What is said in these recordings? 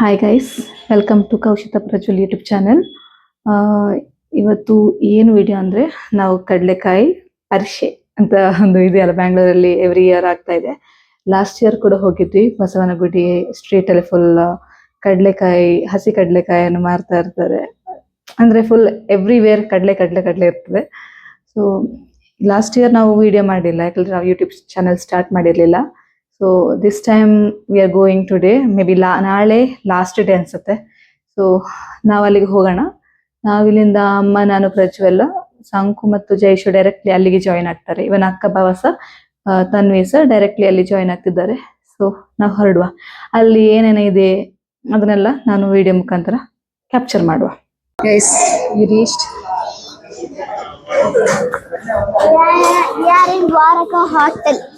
Hi guys welcome to Kaushita Prajwal YouTube channel ಇವತ್ತು ಏನು video ಅಂದ್ರೆ ನಾವು ಕಡಲೆಕಾಯಿ, ಅರಿಶೆ ಅಂತ ಒಂದು ಇದೆಯಲ್ಲ ಬ್ಯಾಂಗ್ಳೂರಲ್ಲಿ ಎವ್ರಿ ಇಯರ್ ಆಗ್ತಾ ಇದೆ. ಲಾಸ್ಟ್ ಇಯರ್ ಕೂಡ ಹೋಗಿದ್ವಿ, ಬಸವನಗುಡಿ ಸ್ಟ್ರೀಟ್ ಅಲ್ಲಿ ಫುಲ್ ಕಡಲೆಕಾಯಿ, ಹಸಿ ಕಡಲೆಕಾಯನ್ನು ಮಾರ್ತಾ ಇರ್ತಾರೆ. ಅಂದ್ರೆ ಫುಲ್ ಎವ್ರಿ ವೇರ್ ಕಡಲೆ ಕಡಲೆ ಕಡಲೆ ಇರ್ತದೆ. ಸೊ ಲಾಸ್ಟ್ ಇಯರ್ ನಾವು ವಿಡಿಯೋ ಮಾಡಿಲ್ಲ, ಯಾಕಂದರೆ ನಾವು YouTube channel start ಮಾಡಿರ್ಲಿಲ್ಲ. So this time we are going today maybe ಲಾ ನಾಳೆ ಲಾಸ್ಟ್ ಡೇ ಅನ್ಸುತ್ತೆ. ಸೊ ನಾವು ಅಲ್ಲಿಗೆ ಹೋಗೋಣ. ನಾವಿಲ್ಲಿಂದ ಅಮ್ಮ ನಾನು ಪ್ರಜ್ವಲ್ ಸಂಕು ಮತ್ತು ಜೈಶು ಡೈರೆಕ್ಟ್ಲಿ ಅಲ್ಲಿಗೆ ಜಾಯಿನ್ ಆಗ್ತಾರೆ. ಇವನ್ ಅಕ್ಕ ಭಾವಸ ತನ್ವಿ ಸರ್ ಡೈರೆಕ್ಟ್ಲಿ ಅಲ್ಲಿ ಜಾಯಿನ್ ಆಗ್ತಿದ್ದಾರೆ. ಸೊ ನಾವು ಹೊರಡುವ. ಅಲ್ಲಿ ಏನೇನಿದೆ ಇದೆ ಅದನ್ನೆಲ್ಲ ನಾನು ವಿಡಿಯೋ ಮುಖಾಂತರ ಕ್ಯಾಪ್ಚರ್ ಮಾಡುವ. ಗೈಸ್ in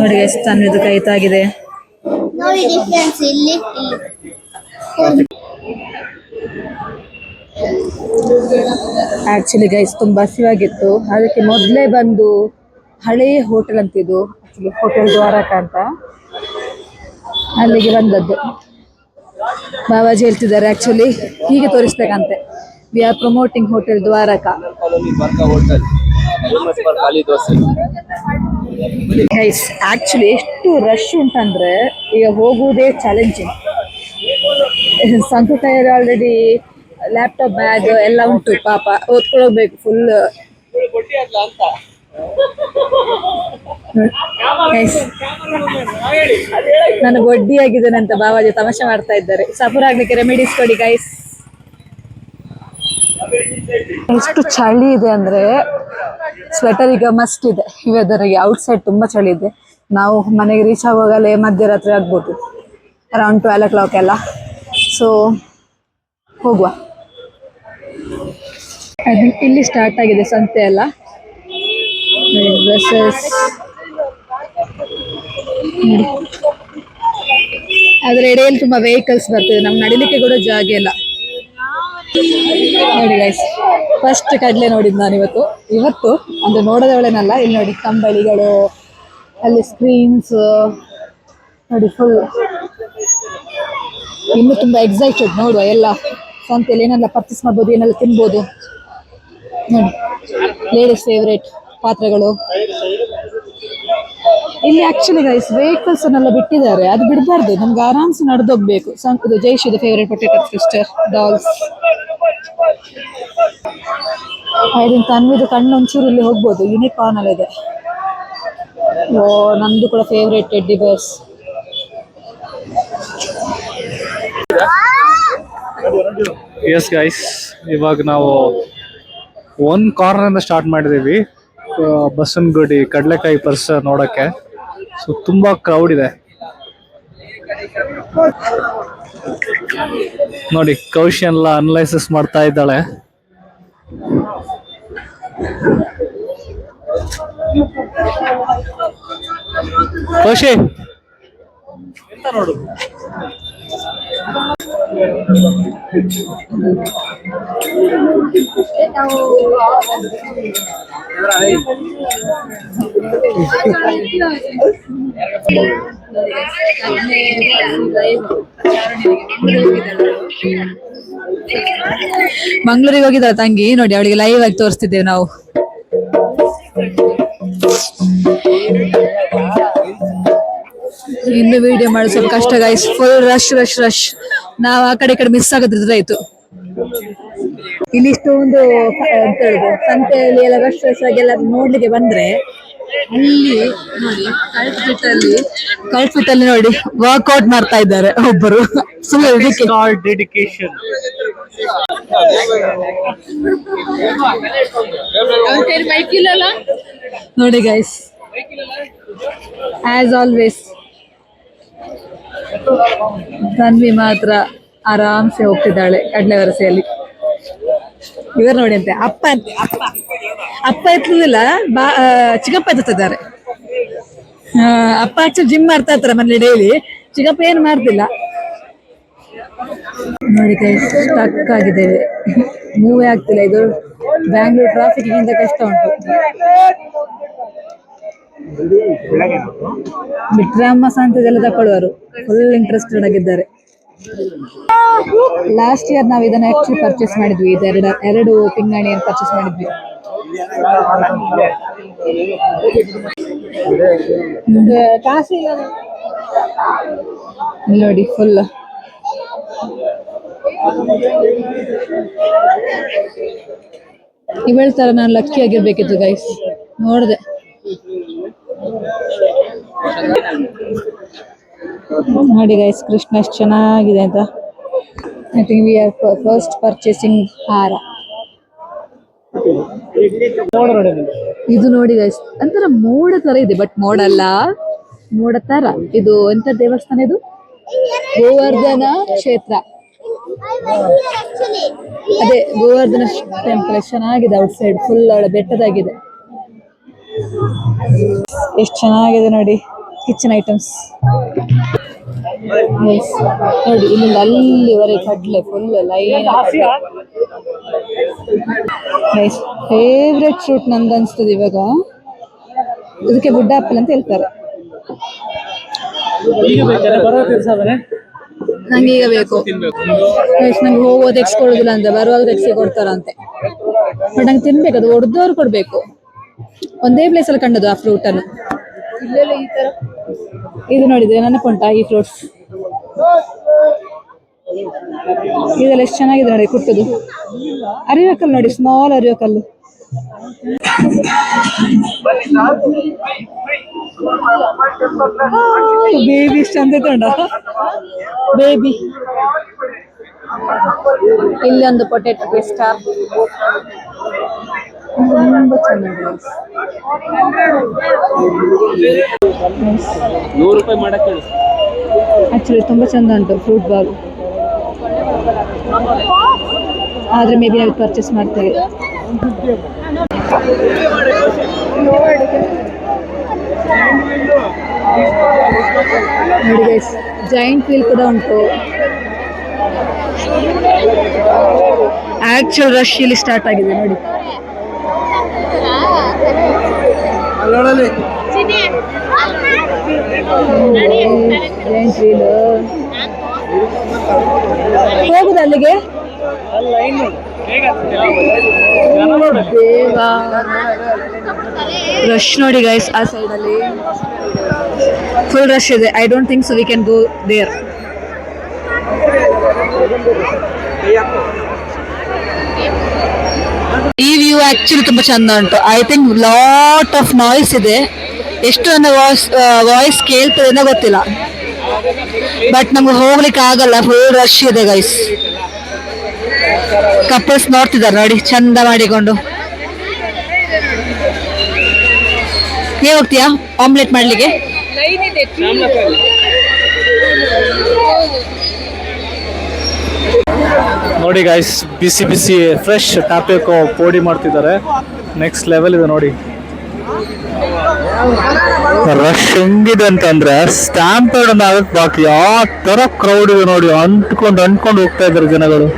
ನೋಡಿ ಎಷ್ಟು ಕೈತಾಗಿದೆ ನೋಡಿ ಡಿಫ್ರೆನ್ಸ್ ಇಲ್ಲಿ ಆಕ್ಚುಲಿ ಗೈಸ್ ತುಂಬಾ ಹಸಿವಾಗಿತ್ತು. ಅದಕ್ಕೆ ಮೊದಲೇ ಬಂದು ಹಳೆಯ ಹೋಟೆಲ್ ಅಂತಿದ್ದು. ಆಕ್ಚುಲಿ ಹೋಟೆಲ್ ದ್ವಾರಕ ಅಂತ. ಅಲ್ಲಿಗೆ ಬಂದದ್ದು. ಬಾಬಾಜಿ ಹೇಳ್ತಿದ್ದಾರೆ ಆಕ್ಚುಲಿ ಹೀಗೆ ತೋರಿಸ್ಬೇಕಂತೆ. We are promoting hotel Dwaraka guys actually ಎಷ್ಟು ರಶ್ ಉಂಟಂದ್ರೆ ಈಗ ಹೋಗುವುದೇ ಚಾಲೆಂಜಿಂಗ್ ಸಂಕಟ ಆಲ್ರೆಡಿ ಲ್ಯಾಪ್ಟಾಪ್ ಬ್ಯಾಗ್ ಎಲ್ಲ ಉಂಟು ಪಾಪ. ಓದ್ಕೊಳ್ಬೇಕು ಫುಲ್ ನಾನು ಒಡ್ಡಿ ಆಗಿದ್ದೇನೆ ಅಂತ ಬಾಬಾಜಿ ತಮಾಷೆ ಮಾಡ್ತಾ ಇದ್ದಾರೆ. ಸಫರ್ ಆಗ್ಲಿಕ್ಕೆ ರೆಮಿಡೀಸ್ ಕೊಡಿ ಗೈಸ್ ಎಷ್ಟು ಚಳಿ ಇದೆ ಅಂದ್ರೆ ಸ್ವೆಟರ್ ಈಗ ಮಸ್ಟ್ ಇದೆ. ವೆದರ್ ವೆದರ್ಗೆ ಔಟ್ ಸೈಡ್ ತುಂಬಾ ಚಳಿ ಇದೆ. ನಾವು ಮನೆಗೆ ರೀಚ್ ಆಗುವಾಗಲೇ ಮಧ್ಯರಾತ್ರಿ ಆಗ್ಬೋದು. ಅರೌಂಡ್ ಟ್ವೆಲ್ ಓ ಕ್ಲಾಕ್ ಎಲ್ಲ. ಸೊ ಹೋಗುವ. ಇಲ್ಲಿ ಸ್ಟಾರ್ಟ್ ಆಗಿದೆ ಸಂತೆ ಎಲ್ಲ. ಡ್ರೆಸ್ಸಸ್ ಅದ್ರ ಎಡೆಯಲ್ಲಿ ತುಂಬಾ ವೆಹಿಕಲ್ಸ್ ಬರ್ತದೆ. ನಮ್ಗೆ ನಡಿಲಿಕ್ಕೆ ಕೂಡ ಜಾಗ ಇಲ್ಲ. ನೋಡಿ ಗೈಸ್ ಫಸ್ಟ್ ಕಡಲೆ ನೋಡಿದ್ದು ನಾನು ಇವತ್ತು. ಇವತ್ತು ಅಂದ್ರೆ ನೋಡೋದವಳೇನಲ್ಲ, ಇಲ್ಲಿ ನೋಡಿ ಕಂಬಳಿಗಳು, ಅಲ್ಲಿ ಸ್ಕ್ರೀನ್ಸ್ ನೋಡಿ ಫುಲ್ ಇನ್ನು ತುಂಬಾ ಎಕ್ಸೈಟೆಡ್ ನೋಡುವ ಎಲ್ಲ. ಸಂತೆಯಲ್ಲಿ ಏನೆಲ್ಲ ಪರ್ಚೇಸ್ ಮಾಡ್ಬೋದು, ಏನೆಲ್ಲ ತಿನ್ಬೋದು. ನೋಡಿ ಲೇಡೀಸ್ ಫೇವ್ರೇಟ್ ಪಾತ್ರೆಗಳು. ಇಲ್ಲಿ ಆಕ್ಚುಲಿ ಗೈಸ್ ವೆಹಿಕಲ್ಸ್ ಅನ್ನೆಲ್ಲ ಬಿಟ್ಟಿದ್ದಾರೆ. ಅದು ಬಿಡಬಾರ್ದು, ನಮ್ಗೆ ಆರಾಮ್ಸೆ ನಡೆದೋಗ್ಬೇಕು. ಸಂಕುದು ಜೈಶಿದ ಫೇವ್ರೇಟ್ ಪೊಟೇಟೋ ಸಿಸ್ಟರ್ ಡಾಲ್ಸ್ ಐದಿನ ತನ್ವಿದು ಕಣ್ಣು ಒಂಚೂರು ಇಲ್ಲಿ ಹೋಗ್ಬೋದು. ಯೂನಿಕಾರ್ನ್ ಅಲ್ಲಿ ಇದೆ. ಓ, ನಂದು ಕೂಡ favourite teddy bears yes guys ಇವಾಗ ನಾವು ಒನ್ ಕಾರ್ನರ್ ಇಂದ ಸ್ಟಾರ್ಟ್ ಮಾಡಿದೀವಿ. ಬಸವನಗುಡಿ ಕಡಲೆಕಾಯಿ ಪರ್ಸ್ ನೋಡಕ್ಕೆ. ಸೊ ತುಂಬಾ ಕ್ರೌಡ್ ಇದೆ. ನೋಡಿ ಕೌಶಿ ಎಲ್ಲ ಅನಲೈಸಿಸ್ ಮಾಡ್ತಾ ಇದ್ದಾಳೆ. ಕೌಶಿ! ನೋಡು. ಮಂಗ್ಳೂರಿಗೆ ಹೋಗಿದ್ದಾಳ ತಂಗಿ. ನೋಡಿ, ಅವಳಿಗೆ ಲೈವ್ ಆಗಿ ತೋರಿಸ್ತಿದ್ದೇವೆ ನಾವು. ಇನ್ನು ವಿಡಿಯೋ ಮಾಡಿ ಸ್ವಲ್ಪ ಕಷ್ಟ guys full rush rush rush ನಾವು ಆ ಕಡೆ ಕಡೆ ಮಿಸ್ ಆಗದಿದ್ರೆ ಆಯ್ತು. ಇಲ್ಲಿ ಇಷ್ಟೊಂದು ಕ- ಎಂತ ಹೇಳುದು ಸಂತೆಯಲ್ಲಿ ಎಲ್ಲ ರಶ್ ರಶ್ ಆಗಿ ಎಲ್ಲ ನೋಡ್ಲಿಕ್ಕೆ ಬಂದ್ರೆ ಅಲ್ಲಿ ನೋಡಿ ಕಲ್ಫಿಟ್ ಅಲ್ಲಿ ಕಳ್ಫಿಟ್ ಅಲ್ಲಿ ನೋಡಿ ವರ್ಕೌಟ್ ಮಾಡ್ತಾ ಇದ್ದಾರೆ ಒಬ್ಬರು ಸುಮ್ಮನೆ ಡೆಡಿಕೇಶನ್ ನೋಡಿ ಗೈಸ್ ಆಸ್ ಆಲ್ವೇಸ್ ತನ್ವಿ ಮಾತ್ರ ಆರಾಮ್ಸೆ ಹೋಗ್ತಿದ್ದಾಳೆ ಕಡಲೆ ವರಸೆಯಲ್ಲಿ ಇವರು ನೋಡಿ ಅಂತೆ ಅಪ್ಪ ಅಪ್ಪ. ಅಪ್ಪ ಎತ್ತಲಿಲ್ಲ ಬಾ ಚಿಕ್ಕಪ್ಪ ಎತ್ತಿದ್ದಾರೆ ಅಪ್ಪ ಆಕ್ಚುಲಿ ಜಿಮ್ ಮಾಡ್ತಾ ಇರ್ತಾರೆ ಮನೇಲಿ ಡೈಲಿ ಚಿಕ್ಕಪ್ಪ ಏನು ಮಾಡ್ತಿಲ್ಲ. ನೋಡಿ ಕೈ ಸ್ಟಕ್ ಆಗಿದ್ದೇವೆ. ಮೂವೇ ಆಗ್ತಿಲ್ಲ ಇದು ಬ್ಯಾಂಗ್ಳೂರ್ ಟ್ರಾಫಿಕ್ ಇಂದ ಕಷ್ಟ ಉಂಟು. ಬಿಟ್ರಾಮ ಸಾಂತದೆಲ್ಲ ತಕೊಳ್ಳುವರು ಫುಲ್ ಇಂಟ್ರೆಸ್ಟೆಡ್ ಆಗಿದ್ದಾರೆ. ಲಾಸ್ಟ್ ಇಯರ್ ನಾವು ಇದನ್ನ ಆಕ್ಚುಲಿ ಪರ್ಚೇಸ್ ಮಾಡಿದ್ವಿ. ಇದೆರಡು ಎರಡು ಪಿಂಗಾಣಿಯನ್ನು ಪರ್ಚೇಸ್ ಮಾಡಿದ್ವಿ. ನೋಡಿ ಫುಲ್ ಇವಳ ತರ ನಾನು ಲಕ್ಕಿ ಆಗಿರ್ಬೇಕಿತ್ತು ಗೈಸ್ ನೋಡ್ದೆ. ನೋಡಿ ಗೈಸ್ ಕೃಷ್ಣ ಎಷ್ಟು ಚೆನ್ನಾಗಿದೆ ಅಂತ. I think we are first purchasing ಹಾರ. ಇದು ನೋಡಿ ಗೈಸ್ ಅಂತರ ಮೋಡ ತರ ಇದೆ ಬಟ್ ಮೋಡ ಅಲ್ಲ. ಮೋಡ ತರ. ಇದು ಎಂತ ದೇವಸ್ಥಾನ ಇದು? ಗೋವರ್ಧನ ಕ್ಷೇತ್ರ. ಅದೇ ಗೋವರ್ಧನ ಟೆಂಪಲ್ ಚೆನ್ನಾಗಿದೆ ಔಟ್ ಸೈಡ್ ಫುಲ್ ಒಳ ಬೆಟ್ಟದಾಗಿದೆ. ಎಷ್ಟು ಚೆನ್ನಾಗಿದೆ ನೋಡಿ ಕಿಚನ್ ಐಟಮ್ಸ್ ನೋಡಿ ಇಲ್ಲಿಂದ ಅಲ್ಲಿವರೆಗೆ ಕಡ್ಲೆ ಫುಲ್ ಲೈನ್ ಫೇವ್ರೆಟ್ ಫ್ರೂಟ್ ನಂದು ಅನ್ಸ್ತದೆ ಇವಾಗ. ಇದಕ್ಕೆ ಗುಡ್ಡ ಆಪಲ್ ಅಂತ ಹೇಳ್ತಾರೆ. ನಂಗೆ ಈಗ ಬೇಕು. ನೈಸ್ ನಂಗೆ ಹೋಗುವ ತೆಗ್ಸ್ಕೊಡುದಿಲ್ಲ ಅಂತ ಬರುವಾಗ ತೆಗ್ಸಿ ಕೊಡ್ತಾರಂತೆ. ಬಟ್ ನಂಗೆ ತಿನ್ಬೇಕು ಅದು ಹೊಡೆದವ್ರು ಕೊಡ್ಬೇಕು. ಒಂದೇ ಪ್ಲೇಸಲ್ಲಿ ಕಂಡದು ಆ ಫ್ರೂಟ್ ಅನ್ನು. ಇದು ನೋಡಿದ್ರೆ ನೆನಪುಂಟಾ ಈ ಫ್ರೂಟ್ಸ್ ಇದೆಲ್ಲ ಎಷ್ಟು ಚೆನ್ನಾಗಿದೆ ನೋಡಿ ಕುಟ್ಟುದು. ಅರಿವಕಲ್ಲು ನೋಡಿ ಸ್ಮಾಲ್ ಅರಿವಕಲ್ಲು ಬೇಬಿ ಇಷ್ಟ ಅಂತ ತೊಂಡ ಬೇಬಿ ಇಲ್ಲಿ ಒಂದು ಪೊಟೆಟೊ ಪೇಸ್ಟ್ ತುಂಬಾ ಚೆನ್ನಾಗಿದೆ. ನೂರು ರೂಪಾಯಿ ಮಾಡಕ್ಕೆ ಆಕ್ಚುಲಿ ತುಂಬಾ ಚಂದ ಉಂಟು ಫ್ರೂಟ್ ಬಾಲ್ ಆದ್ರೆ ಮೇ ಬಿ ನಾವು ಪರ್ಚೇಸ್ ಮಾಡ್ತೇವೆ. ನೋಡಿ ಗೈಸ್ ಜಾಯಿಂಟ್ ವೀಲ್ ಕೂಡ ಉಂಟು. ಆ್ಯಕ್ಚುಲ್ ರಶ್ ಇಲ್ಲಿ ಸ್ಟಾರ್ಟ್ ಆಗಿದೆ ನೋಡಿ. ಜಾಯಿಂಟ್ ವೀಲ್ ಹೋಗುದು ಅಲ್ಲಿಗೆ? ರಶ್ ನೋಡಿ ಗೈಸ್ ಆ ಸೈಡ್ ಅಲ್ಲಿ. ಫುಲ್ ರಶ್ ಇದೆ. I don't think so we can go there ಈ ವ್ಯೂ ಆಕ್ಚುಲಿ ತುಂಬಾ ಚಂದ ಉಂಟು. I think lot of noise ಇದೆ. ಎಷ್ಟು ನನ್ನ ವಾಯ್ಸ್ ವಾಯ್ಸ್ ಕೇಳ್ತದೆ ಗೊತ್ತಿಲ್ಲ. ಬಟ್ ನಮ್ಗೆ ಹೋಗ್ಲಿಕ್ಕೆ ಆಗಲ್ಲ ಫುಲ್ ರಶ್ ಇದೆ ಗೈಸ್ ಕಪಲ್ಸ್ ನೋಡ್ತಿದ್ದಾರೆ ನೋಡಿ ಚಂದ ಮಾಡಿಕೊಂಡು. ನೀ ಹೋಗ್ತೀಯಾ? ಆಮ್ಲೆಟ್ ಮಾಡ್ಲಿಕ್ಕೆ? ನೋಡಿ ಗೈಸ್ ಬಿಸಿ ಬಿಸಿ ಫ್ರೆಶ್ ಟಾಪಿಕ್ ಪೋಡಿ ಮಾಡ್ತಿದ್ದಾರೆ. ನೆಕ್ಸ್ಟ್ ಲೆವೆಲ್ ಇದೆ ನೋಡಿ. ರಶ್ ಹೆಂಗಿದೆ ಅಂತಂದ್ರೆ ಸ್ಟ್ಯಾಂಪ್ ಆಗಕ್ ಬಾಕಿ. ಯಾವ ತರ ಕ್ರೌಡ್ ಇದೆ ನೋಡಿ. ಅಂಟ್ಕೊಂಡು ಅಂಟ್ಕೊಂಡು ಹೋಗ್ತಾ ಇದ್ದಾರೆ ಜನಗಳು.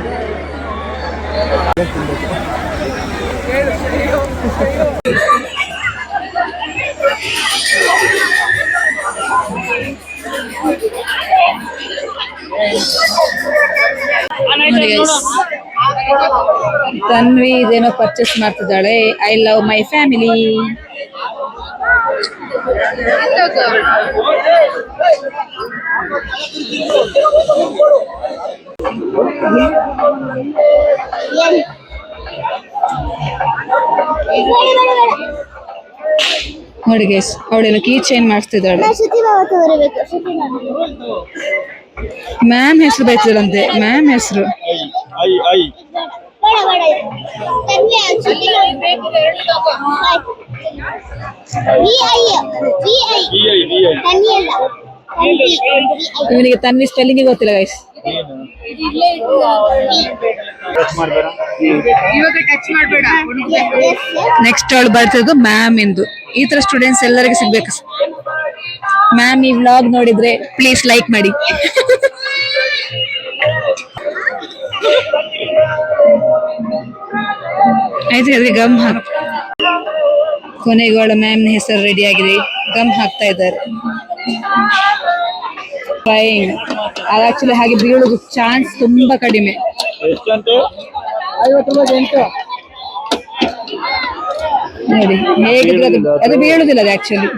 ತನ್ವಿ ಇದೇನೋ ಪರ್ಚೇಸ್ ಮಾಡ್ತಿದ್ದಾಳೆ. ಐ ಲವ್ ಮೈ ಫ್ಯಾಮಿಲಿ ನೋಡಿ ಗೈಸ್ ಅವಳೆಲ್ಲ ಕೀ ಚೇಂಜ್ ಮಾಡ್ತಿದ್ದಾಳೆ ಮ್ಯಾಮ್ ಹೆಸರು ಬೈತಿದ್ದಾಳಂತೆ ಮ್ಯಾಮ್ ಹೆಸರು. ಐ ಇವನಿಗೆ ತನ್ವಿ ಸ್ಪೆಲ್ಲಿಂಗ್ ಗೊತ್ತಿಲ್ಲ ಗೈಸ್ ನೆಕ್ಸ್ಟ್ ಅವಳು ಬರ್ತಿರೋದು ಮ್ಯಾಮ್ ಎಂದು ಈ ತರ ಸ್ಟೂಡೆಂಟ್ಸ್ ಎಲ್ಲರಿಗೂ ಸಿಗ್ಬೇಕು. ಮ್ಯಾಮ್ ಈ ವ್ಲಾಗ್ ನೋಡಿದ್ರೆ ಪ್ಲೀಸ್ ಲೈಕ್ ಮಾಡಿ. ಆಯ್ತು ಅದ್ರಿಗೆ ಗಮ್ ಹಾಕ್. ಕೊನೆಗೆ ಮ್ಯಾಮ್ ಮ್ಯಾಮ್ನ ಹೆಸರು ರೆಡಿ ಆಗಿದೆ. ಗಮ್ ಹಾಕ್ತಾ ಇದ್ದಾರೆ. ಅದು ಆಕ್ಚುಲಿ ಹಾಗೆ ಬೀಳೋದು ಚಾನ್ಸ್ ತುಂಬಾ ಕಡಿಮೆ. ನೋಡಿ ಹೇಗಿದ್ರೆ ಅದು ಅದು ಬೀಳುದಿಲ್ಲ ಅದು ಆಕ್ಚುಲಿ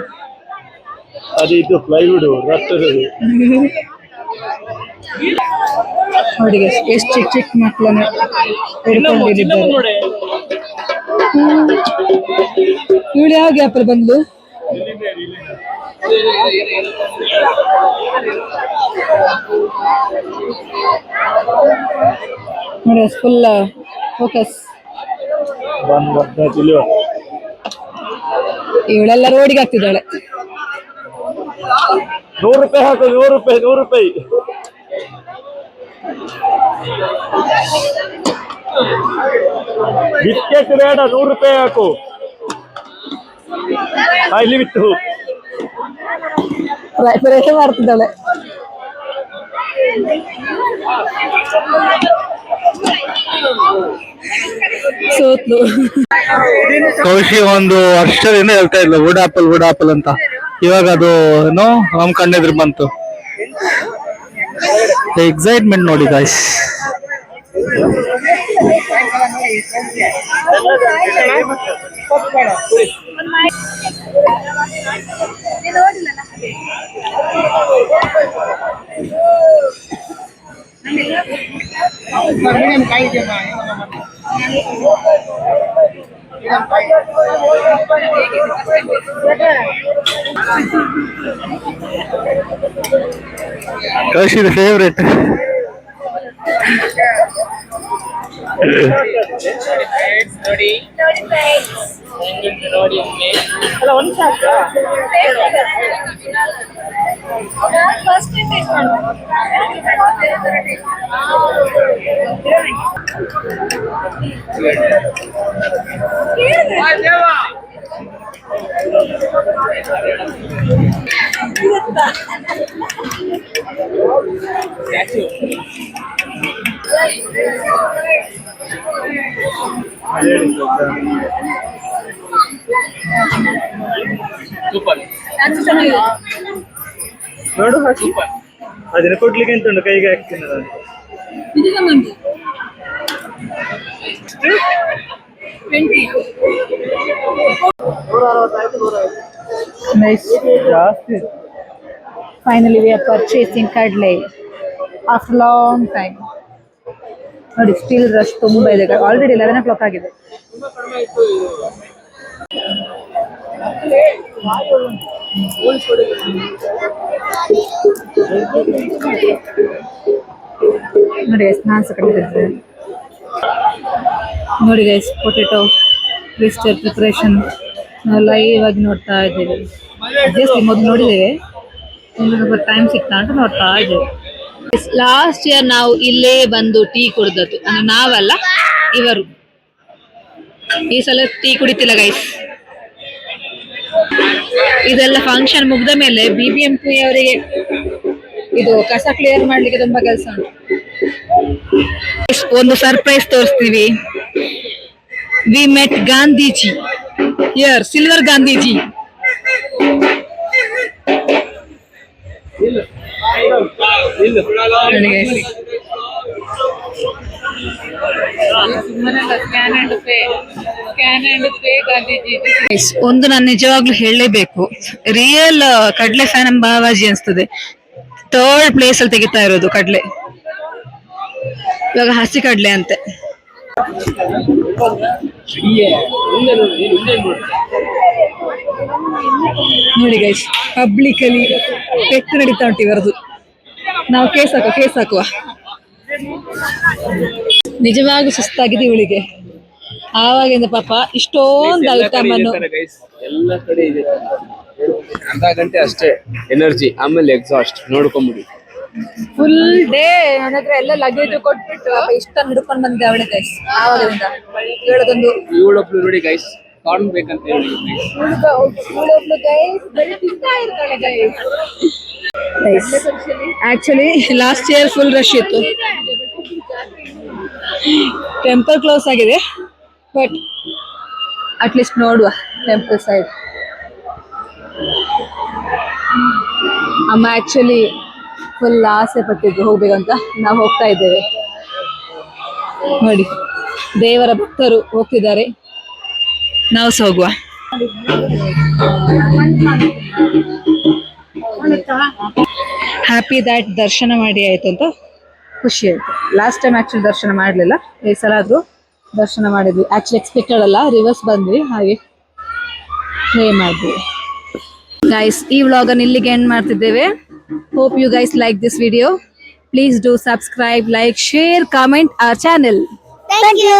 ಅದು ಇದು ಪ್ಲೈವುಡ್ ರಟ್ಟರು ನೋಡಿ ಎಷ್ಟು ಚಿಕ್ಕ ಚಿಕ್ಕ ಮಕ್ಕಳನ್ನು ಹಿಡ್ಕೊಂಡಿದ್ದಾರೆ. ಇವಳು ಯಾವ ಗ್ಯಾಪ್ ಅಲ್ಲಿ ಬಂದ್ಲು? ನೋಡಿ ಫುಲ್ ಫೋಕಸ್ ಇವಳೆಲ್ಲ ರೋಡಿಗೆ ಆಗ್ತಿದ್ದಾಳೆ ನೂರು ರೂಪಾಯಿ ಹಾಕು, ನೂರು ರೂಪಾಯಿ ನೂರು ರೂಪಾಯಿ. ಬಿಸ್ಕೆಟ್ ಬೇಡ ನೂರು ರೂಪಾಯಿ ಹಾಕು. ಇಲ್ಲಿ ಬಿಟ್ಟು. ಪ್ರಯತ್ನ ಮಾಡ್ತಿದ್ದಾಳೆ. ಸೋತ್ಲು. ಕೌಶಿ ಒಂದು ವರ್ಷದಿಂದ ಹೇಳ್ತಾ ಇದ್ಲು ವುಡ್ ಆಪಲ್ ವುಡ್ ಆಪಲ್ ಅಂತ. ಇವಾಗ ಅದು ಏನೋ ನಮ್ ಕಣ್ಣೆದ್ರು ಬಂತು. ಎಕ್ಸೈಟ್ಮೆಂಟ್ ನೋಡಿ ಗಾಯ್ಸ್ ಕೌಶಿ ಫೇವ್ರೆಟ್ ನೋಡಿ ನೋಡಿ ಅಲ್ಲ ಒಂದು ಸಾಕ ಫಸ್ಟ್ Thank you. ಹಾಕಿ ಅದನ್ನ ಕೊಡ್ಲಿಕ್ಕೆ ಎಂತ ಉಂಟು? ಕೈಗೆ ಹಾಕ್ತೀನಿ ನಾನು. ಜಾಸ್ತಿ ಫೈನಲಿ ವಿ ಆರ್ ಪರ್ಚೇಸಿಂಗ್ ಕಡ್ಲೆ ಆಫ್ಟರ್ ಲಾಂಗ್ ಟೈಮ್ ನೋಡಿ ಸ್ಟಿಲ್ ರಶ್ ತುಂಬಾ ಇದೆ ಆಲ್ರೆಡಿ ಲೆವೆನ್ ಓ ಕ್ಲಾಕ್ ಆಗಿದೆ. ನೋಡಿ ಸ್ನಾನ್ಸ್ ಕಟ್ಟಿದ್ದಾರೆ ನೋಡಿ ಗೈಸ್ ಪೊಟೆಟೊ ಟ್ವಿಸ್ಟರ್ ಪ್ರಿಪರೇಷನ್ ನಾವು ಲೈವ್ ಆಗಿ ನೋಡ್ತಾ ಇದ್ದೇವೆ. ಮೊದಲು ನೋಡಿದ್ದೇವೆ. ಟೈಮ್ ಸಿಗ್ತಾ ಅಂತ ನೋಡ್ತಾ ಇದ್ದೇವೆ. ಲಾಸ್ಟ್ ಇಯರ್ ನಾವು ಇಲ್ಲೇ ಬಂದು ಟೀ ಕುಡಿದದ್ದು. ಅಂದ್ರೆ ನಾವಲ್ಲ, ಇವರು. ಈ ಸಲ ಟೀ ಕುಡಿತಿಲ್ಲ ಗೈಸ್ ಇದೆಲ್ಲ ಫಂಕ್ಷನ್ ಮುಗ್ದ ಮೇಲೆ ಬಿ ಬಿ ಎಂ ಪಿ ಅವರಿಗೆ ಇದು ಕಸ ಕ್ಲಿಯರ್ ಮಾಡ್ಲಿಕ್ಕೆ ತುಂಬಾ ಕೆಲಸ ಉಂಟು. ಒಂದು ಸರ್ಪ್ರೈಸ್ ತೋರಿಸ್ತೀವಿ. ವಿ ಮೆಟ್ ಗಾಂಧೀಜಿ ಯರ್ ಸಿಲ್ವರ್ ಗಾಂಧೀಜಿ ಒಂದು ನಾನು ನಿಜವಾಗ್ಲೂ ಹೇಳಲೇಬೇಕು. ರಿಯಲ್ ಕಡ್ಲೆ ಫ್ಯಾನ್ ನಮ್ಮ ಬಾವಾಜಿ ಅನ್ಸ್ತದೆ. ಥರ್ಡ್ ಪ್ಲೇಸ್ ಅಲ್ಲಿ ತೆಗಿತಾ ಇರೋದು ಕಡಲೆ. ಇವಾಗ ಹಸಿ ಕಡಲೆ ಅಂತೆ. ನೋಡಿ ಗೈಸ್ ಪಬ್ಲಿಕ್ ಅಲ್ಲಿ ಪೆಟ್ಟು ನಡೀತಾ ಉಂಟು ಇವರದು ನಾವು ಕೇಸ್ ಹಾಕುವ ಕೇಸ್ ಹಾಕುವ ನಿಜವಾಗೂ ಸುಸ್ತಾಗಿದೆ ಇವಳಿಗೆ. ಆವಾಗಿಂದ ಪಾಪ ಇಷ್ಟೊಂದು ಅನ್ನು ಎಲ್ಲ ಕಡೆ ಇದೆ. ಅರ್ಧ ಗಂಟೆ ಅಷ್ಟೇ ಎನರ್ಜಿ ಆಮೇಲೆ ಎಕ್ಸಾಸ್ಟ್ ನೋಡ್ಕೊಂಬಿಡಿ. ಫುಲ್ ಡೇ ನನ್ನ ಎಲ್ಲ ಲಗೇಜ್ ಕೊಟ್ಬಿಟ್ಟು ಇಷ್ಟ ಹಿಡ್ಕೊಂಡು ಬಂದೆ ಅವಳೆ ಗೈಸ್ ಆವಾಗಿಂದ. ಹೇಳೋದೊಂದು ಇವಳೊಬ್ಳು ನೋಡಿ ಗೈಸ್ ಕಾರ್ನ್ ಬೇಕಂತ ಹೇಳಿ actually last year full rush ಇತ್ತು. ಟೆಂಪಲ್ ಕ್ಲೋಸ್ ಆಗಿದೆ ಬಟ್ ಅಟ್ಲೀಸ್ಟ್ ನೋಡುವ ಟೆಂಪಲ್ ಸೈಡ್ ಅಮ್ಮ ಆಕ್ಚುಲಿ ಫುಲ್ ಆಸೆ ಪಟ್ಟಿದ್ದು ಹೋಗ್ಬೇಕಂತ ನಾವು ಹೋಗ್ತಾ ಇದ್ದೇವೆ. ನೋಡಿ, ದೇವರ ಭಕ್ತರು ಹೋಗ್ತಿದ್ದಾರೆ. ನಾವು ಸಹ ಹೋಗುವ ಹ್ಯಾಪಿ ದ್ಯಾಟ್ ದರ್ಶನ ಮಾಡಿ ಆಯ್ತು ಅಂತ? ಖುಷಿ ಆಯ್ತು. ಲಾಸ್ಟ್ ಟೈಮ್ ಆಕ್ಚುಲಿ ದರ್ಶನ ಮಾಡಲಿಲ್ಲ. ಈ ಸಲ ಆದ್ರೂ ದರ್ಶನ ಮಾಡಿದ್ವಿ. ಆಕ್ಚುಲಿ ಎಕ್ಸ್ಪೆಕ್ಟೆಡ್ ಅಲ್ಲ ರಿವರ್ಸ್ ಬಂದ್ವಿ. ಹಾಗೆ ಪ್ರೇ ಮಾಡಿದ್ವಿ ಗೈಸ್ ಈ ವ್ಲಾಗ್ ಅನ್ನು ಇಲ್ಲಿಗೆ ಎಂಡ್ ಮಾಡ್ತಿದ್ದೇವೆ. Hope you guys like this video please do subscribe like share comment our channel thank you.